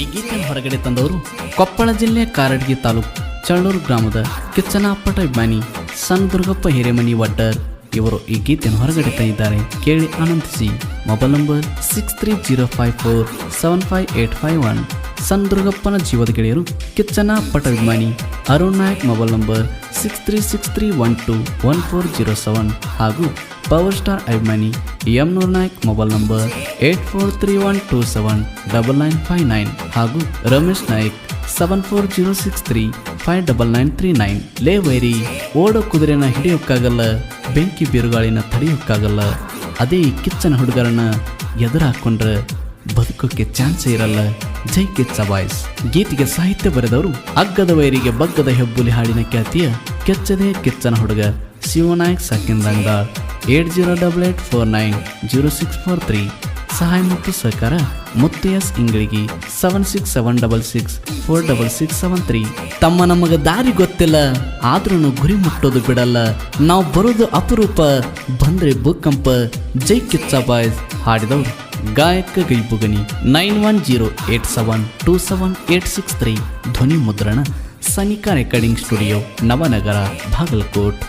ಈ ಗೀತೆಯನ್ನು ಹೊರಗಡೆ ತಂದವರು ಕೊಪ್ಪಳ ಜಿಲ್ಲೆ ಕಾರಡ್ಗಿ ತಾಲೂಕು, ಚಳ್ಳೂರು ಗ್ರಾಮದ ಕಿಚ್ಚನಾಪಟ ಅಭಿಮಾನಿ ಸನ್ ದುರ್ಗಪ್ಪ ಹಿರೇಮನಿ ವಡ್ಡರ್. ಇವರು ಈ ಗೀತೆಯನ್ನು ಹೊರಗಡೆ ತಂದಿದ್ದಾರೆ. ಕೇಳಿ ಆನಂದಿಸಿ. Mobile number six three zero five four seven five eight five one ಸನ್ ದುರ್ಗಪ್ಪನ ಜೀವದ ಗೆಳೆಯರು ಕಿಚ್ಚನ ಪಟ ಅಭಿಮಾನಿ. Arun Nayak mobile number six three six three one two one four zero seven ಹಾಗೂ ಪವರ್ ಸ್ಟಾರ್ ಅಭಿಮಾನಿ M Noor Nayak mobile number eight four three one two seven double nine five nine ಹಾಗೂ Ramesh Nayak seven four zero six three five double nine three nine ಲೇ ವೈರಿ, ಓಡೋ ಕುದುರೆನ ಹಿಡಿಯೋಕ್ಕಾಗಲ್ಲ, ಬೆಂಕಿ ಬಿರುಗಾಳಿನ ತಡೆಯೋಕ್ಕಾಗಲ್ಲ. ಅದೇ ಈ ಕಿಚ್ಚನ ಹುಡುಗರನ್ನ ಎದುರು ಹಾಕೊಂಡ್ರೆ ಬದುಕೋಕೆ ಚಾನ್ಸೇ ಇರಲ್ಲ. ಜೈ ಕಿಚ್ಚ ಬಾಯ್ಸ್. ಗೀತೆಗೆ ಸಾಹಿತ್ಯ ಬರೆದವರು ಅಗ್ಗದ ವೈರಿಗೆ ಬಗ್ಗದ ಹೆಬ್ಬುಲಿ ಹಾಡಿನ ಖ್ಯಾತಿಯ ಕೆಚ್ಚದೇ ಕಿಚ್ಚನ ಹುಡುಗ ಶಿವನಾಯಕ್ ಸಾಕಿನ್ ರಂಗಾಳ್ eight zero double eight four nine zero six four three. ಸಹಾಯ ಮತ್ತು ಸಹಕಾರ ಮುತ್ತಯಸ್ ಇಂಗ್ಳಿಗಿ ಇಂಗಳಿಗೆ seven six seven double six four double six seven three. ತಮ್ಮ ನಮಗೆ ದಾರಿ ಗೊತ್ತಿಲ್ಲ ಆದ್ರೂ ಗುರಿ ಮುಟ್ಟೋದು ಬಿಡಲ್ಲ. ನಾವು ಬರೋದು ಅಪರೂಪ, ಬಂದ್ರೆ ಭೂಕಂಪ, ಜೈ ಕಿಚ್ಚ ಬಾಯ್ಸ್ ಹಾಡಿದವರು ಗಾಯಕ ಗೈಬುಗನಿ nine one zero eight seven two seven eight six three. ಧ್ವನಿ ಮುದ್ರಣ ಸನಿಕಾ ರೆಕಾರ್ಡಿಂಗ್ ಸ್ಟುಡಿಯೋ, ನವನಗರ, ಬಾಗಲಕೋಟ್.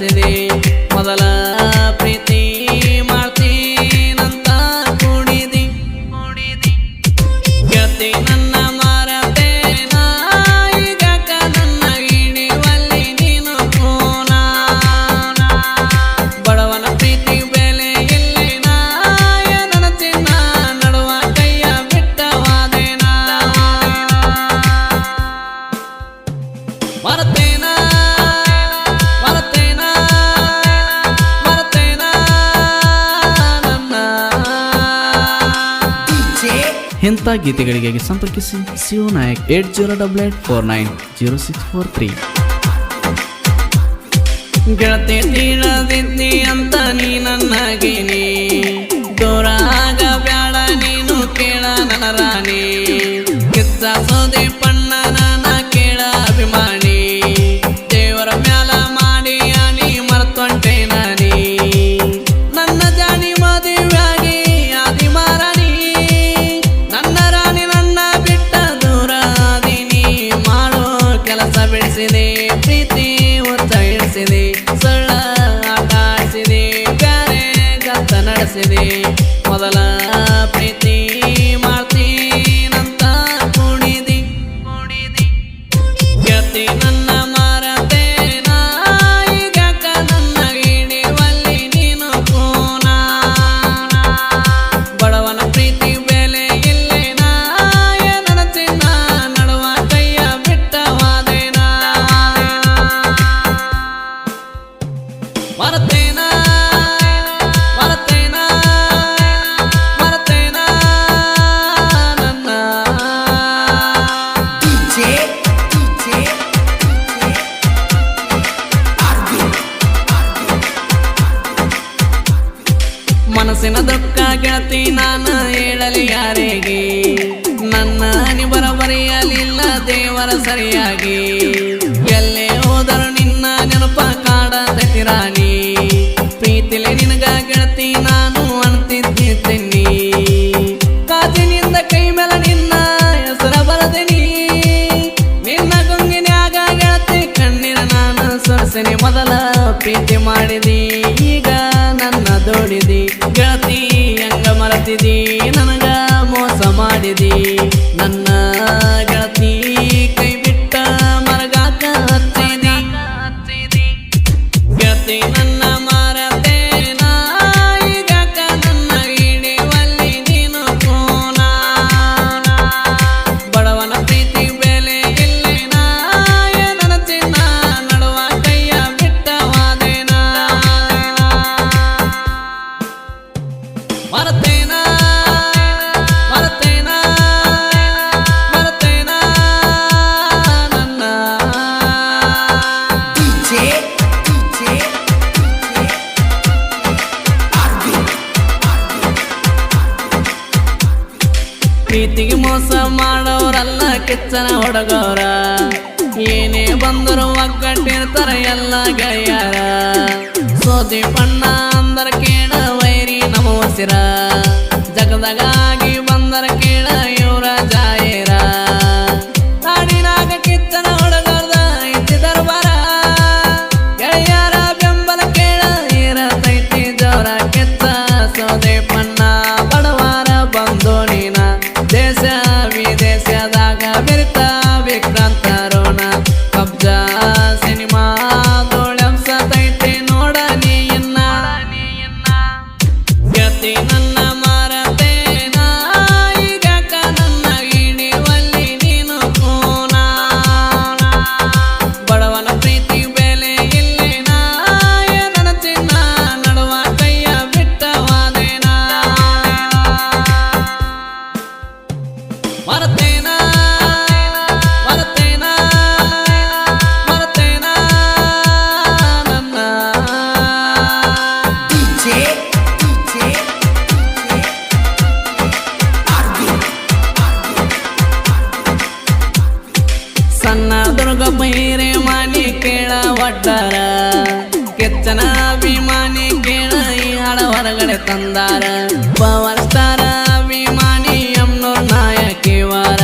ಕತ್ತ ನಡೆಸಿದೆ ಗೀತೆಗಳಿಗಾಗಿ ಸಂಪರ್ಕಿಸಿ Shiva Nayak eight zero double eight four nine zero six four three. ಗೆಳತಿ ಅಂತ ಬಿಡಿಸಿದೆ ಪ್ರೀತಿ ಒತ್ತ ಇಳಿಸಿದೆ ಸಣ್ಣ ಆಟ ಕರೆ ಬ್ಯಾರೆ ನಡೆಸಿದೆ. ಮೊದಲ ಮನಸ್ಸಿನ ದುಃಖ ಗೆಳತಿ ನಾನು ಹೇಳಲಿ ಯಾರಿಗೆ? ನನ್ನ ಹನಿ ಬರಬರಿಯಲಿಲ್ಲ ದೇವರ ಸರಿಯಾಗಿ. ಎಲ್ಲೇ ಹೋದರು ನಿನ್ನ ನೆನಪ ಕಾಡದ ರಾಣಿ ಪ್ರೀತಿಲೆ ನಿನಗ ಗೆಳತಿ ನಾನು ಅಣ್ತಿದ್ದೀನಿ ಕಾಜಿನಿಂದ ಕೈ ಮೇಲೆ ನಿನ್ನ ಹೆಸರ ಬರದಿನಿ. ನಿನ್ನ ಗುಂಗಿನ್ಯಾಗ ಗೆಳತಿ ಕಣ್ಣಿನ ನಾನು ಸೊರಸನೆ. ಮೊದಲ ಪ್ರೀತಿ ಮಾಡಿದಿ. ದೋಡಿದಿ ಗೆಳತಿ ಹೆಂಗ ಮರತಿದಿ ನನಗ ಮೋಸ ಮಾಡಿದಿ. ಪ್ರೀತಿಗೆ ಮೋಸ ಮಾಡೋರಲ್ಲ, ಕೆಚ್ಚನ ಹೊಡಗೋರ. ಏನೇ ಬಂದರು ಒಗ್ಗಟ್ಟಿರ್ತಾರ ಎಲ್ಲ ಗೆಳೆಯರ. ಸೋದಿ ಪಣ್ಣ ಅಂದ್ರ ಕೇಳ ವೈರಿ ನಮೋಸಿರಾ ತಂದಾರ. ಪವರ್ ಸ್ಟಾರ ಅಭಿಮಾನಿ ಎಮ್ನೂರ್ ನಾಯಕಿ ವಾರ.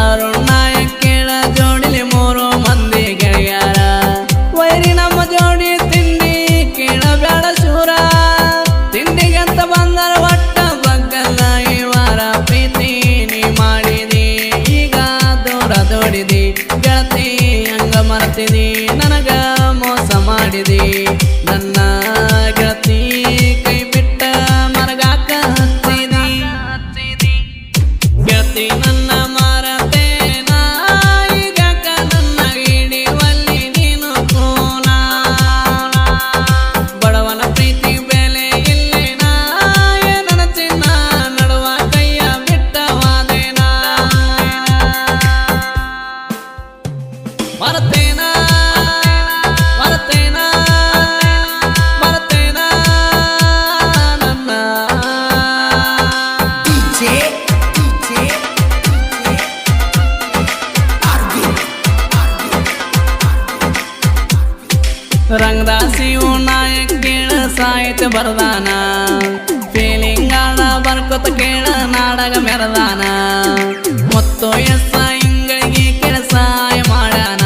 ಅರುಣ್ ನಾಯಕ್ ಕೇಳ ಜೋಡಿಲಿ ಮೂರು ಮಂದಿ ಗೆಳೆಯಾರ. ವೈರಿ ನಮ್ಮ ಜೋಡಿ ತಿಂಡಿ ಕೇಳ ಬೇಡ ಶೂರ ತಿಂಡಿಗಂತ ಬಂದರ ಒಟ್ಟ ಬಗ್ಗಲ್ಲ ಈ ವಾರ. ಪ್ರೀತಿ ನೀ ಮಾಡಿದಿ, ಈಗ ದೂರ ದೋಡಿದಿ. ಗೆಳತಿ ಹಂಗ ಮರ್ತಿದಿ, ನನಗ ಮೋಸ ಮಾಡಿದಿ. ಸಾಹಿತ್ಯ ಬರದಾನ. ಫೀಲಿಂಗ್ ಆಡ ಬರ್ಕೊತ ಕೇಳ ನಾಡಗ ಮೆರದಾನ. ಮತ್ತು ಎಸ್ ಇಂಗಳಿಗೆ ಕೆಲಸ ಮಾಡಾನ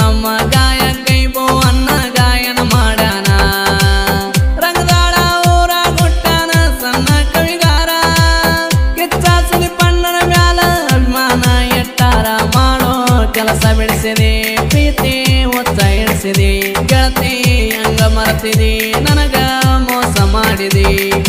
ನಮ್ಮ ಗಾಯ ಕೈಬೋ ಅನ್ನ ಗಾಯನ ಮಾಡಾನ ರಂಗದಾಳ ಊರ ಗುಟ್ಟಾನ ಸಣ್ಣ ಕವಿಗಾರ. ಕಿಚ್ಚಾಸಲಿ ಪಣ್ಣನ ಮ್ಯಾಲ ಅಭಿಮಾನ ಎಟ್ಟಾರ. ಮಾಡೋ ಕೆಲಸ ಬಿಡಿಸಿದೆ ಪ್ರೀತಿ ಒತ್ತ ಇಳಿಸಿದೆ ಗೆಳತಿ ಹಂಗ ಮರ್ತಿದಿ. ನನಗ ಮೋಸ ಮಾಡಿದಿ